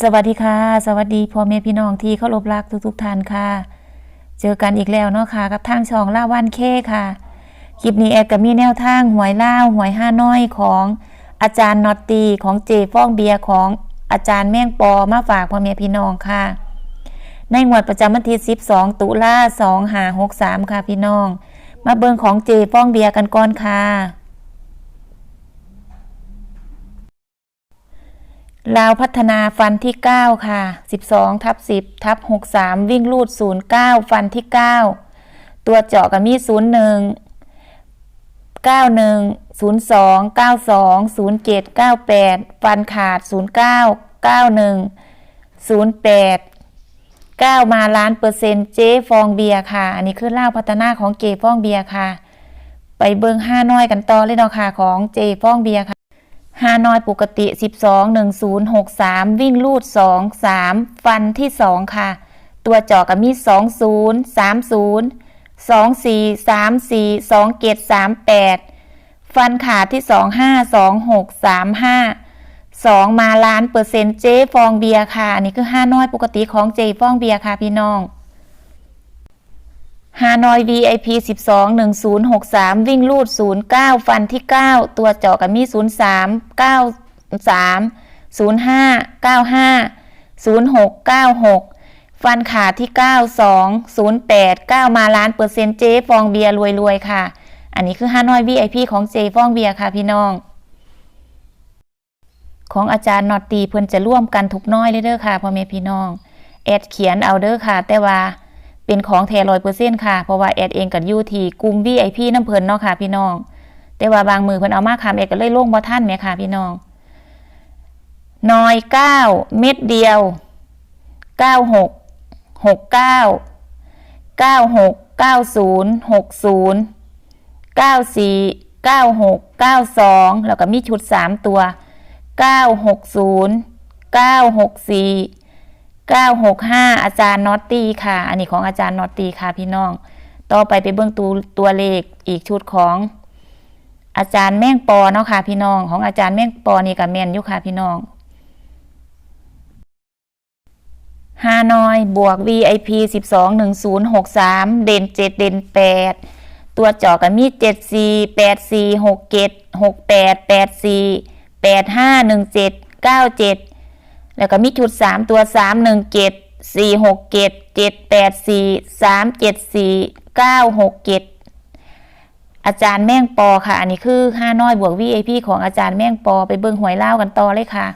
สวัสดีค่ะ สวัสดีพ่อแม่พี่น้องที่เคารพรักทุกๆท่านค่ะ เจอกันอีกแล้วเนาะค่ะ กับทางช่องล่าวันเคค่ะ คลิปนี้แอดก็มีแนวทางหวยล่าหวยห้าน้อยของอาจารย์นอตตีของเจฟ้องเบียร์ของอาจารย์แม่งปอมาฝากพ่อแม่พี่น้องค่ะ ในงวดประจำวันที่ 12 ตุลา2 5 6 3 ค่ะพี่น้อง มาเบิ่งของเจฟ้องเบียร์กันก่อนค่ะ ลาวพัฒนาฟันที่ 9 ค่ะ 12 ทับ 10 ทับ 63 วิ่งลูด 09 ฟันที่ 9 ตัวเจาะกับมี01 91 02 92 07 98 ฟันขาด 09 91 08 9 มาล้านเปอร์เซ็นต์เจ๊ฟองเบียร์ค่ะ อันนี้คือเล่าพัฒนาของเจฟองเบียร์ค่ะ ไปเบิงห้าน้อยกันต่อเลยเนาะค่ะของเจฟองเบียร์ค่ะ ฮานอยปกติ 12 10 63 วิ่งลูด 2 3 ฟันที่ 2 ค่ะ ตัวจาะกับมี 20 30 24 34 27 38 ฟันขาดที่ 25 26 35 2 มาล้านเปอร์เซ็นต์เจ๊ฟองเบียร์ค่ะ อันนี้คือฮานอยปกติของเจฟองเบียร์ค่ะพี่น้อง ฮานอย VIP 12 1063 วิ่งลูด 09 ฟันที่ 9 ตัวเจาะกับมี03 93 05 95 06 96 ฟันขาดที่ 92 08 9 มาล้านเปอร์เซ็นต์เจฟองเบียร์รวยๆ ค่ะ อันนี้คือฮานอย VIP ของเจฟองเบียร์ค่ะพี่น้อง ของอาจารย์นอตตีเพิ่นจะร่วมกันทุกน้อยเลยเด้อค่ะพ่อแม่พี่น้อง แอดเขียนเอาเด้อค่ะ แต่ว่า เป็นของแท้ร้อยเปอร์เซ็นต์ค่ะ เพราะว่าแอดเองกับยูทีกลุ่ม VIP น้ำเพลินเนาะค่ะพี่น้อง แต่ว่าบางมือเพิ่นเอามาคำแอดก็เลยล่งบ่ท่านแหม่ค่ะพี่น้องน้อยเก้าเม็ดเดียวเก้าหกหกเก้าเก้าหกเก้าศูนย์หกศูนย์เก้าสี่เก้าหกเก้าสองแล้วก็มีชุดสามตัวเก้าหกศูนย์เก้าหกสี่ เก้าหกห้าอาจารย์นอตตี้ค่ะ อันนี้ของอาจารย์นอตตี้ค่ะพี่น้อง ต่อไปไปเบิ่งตัวตัวเลขอีกชุดของอาจารย์แม่งปอเนาะค่ะพี่น้อง ของอาจารย์แม่งปอนี่กับแมนยู่ค่ะพี่น้องฮานอยบวก VIP 12 10 63 เด่น 7 เด่น 8 ตัวเจาะกันมี7 4 8 4 6 7 6 แล้วก็มีชุด3ตัว3 1 7 4 6 7 7 8 4 3 7 4 9 6 7อาจารย์แม่งปอค่ะ อันนี้คือห้าน้อยบวก VIP ของอาจารย์แม่งปอไปเบิ่งหวยเล่ากันต่อเลยค่ะ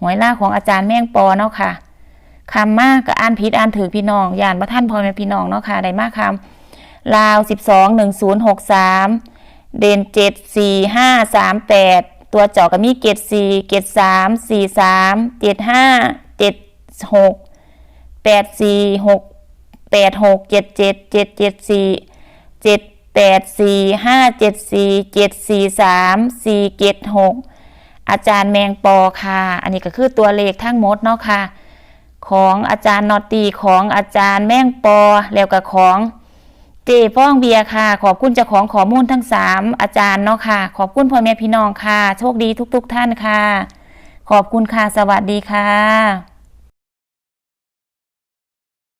หวยเล่าของอาจารย์แม่งปอเนาะค่ะคำมากกับอ่านผิดอ่านถือพี่น้องย่านประท่านพ่อแม่พี่น้องเนาะค่ะได้มากคำลาวสิบสองหนึ่งศูนย์หกสามเด่นเจ็ดสี่ห้าสามแปด ตัวเจาะก็มีเกตสี่เกตสามสี่สามเจ็ดห้าเจ็ดหกแปดสี่หกแปดหกเจ็ดเจ็ดเจ็ดเจ็ดสี่เจ็ดแปดสี่ห้าเจ็ดสี่เจ็ดสี่สามสี่เจ็ดหกอาจารย์แมงปอค่ะ อันนี้ก็คือตัวเลขทั้งหมดเนาะค่ะ ของอาจารย์นอตตีของอาจารย์แมงปอแล้วก็ของ เจฟ้องเบียร์ค่ะ ขอบคุณเจ้าของข้อมูลทั้งสามอาจารย์เนาะค่ะ ขอบคุณพ่อแม่พี่น้องค่ะ โชคดีทุก ๆ ท่านค่ะ ขอบคุณค่ะ สวัสดีค่ะ